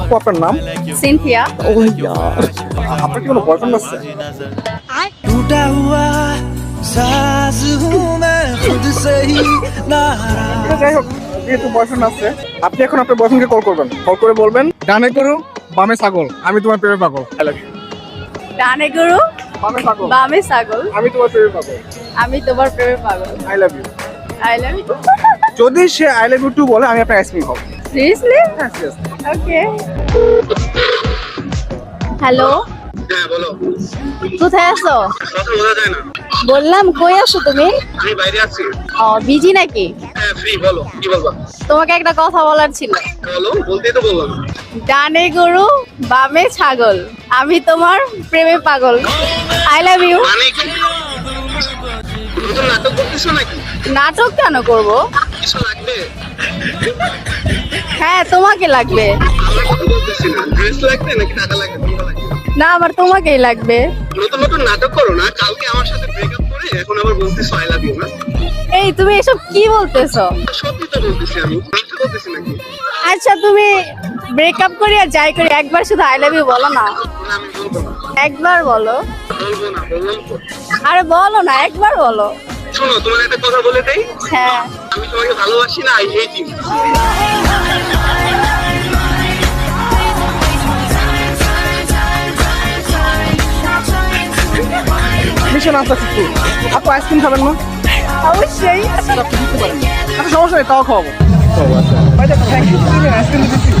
আপনার নাম? সিনথিয়া। ও আপনার কি কোনো বয়ফ্রেন্ড আছে? টুটা হুয়া সাজ খুদ যাই হোক যেহেতু বয়ফ্রেন্ড আছে আপনি এখন আপনার বয়ফ্রেন্ডকে কল করবেন। কল করে বলবেন ডানে করু বামে ছাগল আমি তোমার প্রেমে পাগল। ডানে করু বামে ছাগল। আমি তোমার প্রেমে পাগল। আমি তোমার প্রেমে পাগল। I love you I love you যদি সে আই লাভ ইউ টু বলে আমি আপনার আইসক্রিম খাব। সিরিয়াসলি হ্যাঁ সিরিয়াসলি ওকে হ্যালো হ্যাঁ বলো। কোথায় আছো? কথা বোঝা যায় না। বললাম কই আছো তুমি? আমি বাইরে আছি। ও বিজি নাকি? হ্যাঁ ফ্রি বলো কি বলবা? তোমাকে একটা কথা বলার ছিল। বলো বলতেই তো বললাম। ডানে গরু বামে ছাগল। আমি তোমার প্রেমে পাগল। আই লাভ ইউ মানে কি? নাটক করতেছো নাকি? নাটক কেন করব? কিছু লাগবে? হ্যাঁ তোমাকে লাগবে। না ড্রেস লাগবে নাকি টাকা লাগবে? কোনটা লাগবে? না আমার তোমাকেই লাগবে। নতুন নতুন নাটক করো না কালকে আমার সাথে ব্রেকআপ করে এখন আবার বলতেছো আই লাভ ইউ না? এই তুমি এসব কি বলতেছো? সত্যি তো বলতেছি আমি মিথ্যে বলতেছি নাকি? আচ্ছা তুমি ব্রেকআপ করি আর যাই করি একবার শুধু আই লাভ ইউ বলো না। না, আমি বলব না। একবার বলো। বলব না বললাম আরে বলো না একবার বলো। শোনো তোমার একটা কথা বলে দেই? হ্যাঁ। আমি তোমাকে ভালোবাসি না আই হেট ইউ মিশন আছে কিছু আপু আইসক্রিম খাবেন না অবশ্যই আচ্ছা সমস্যা নেই তাও খাওয়াবো ভাই দেখো থ্যাংক ইউ আইসক্রিম দিচ্ছি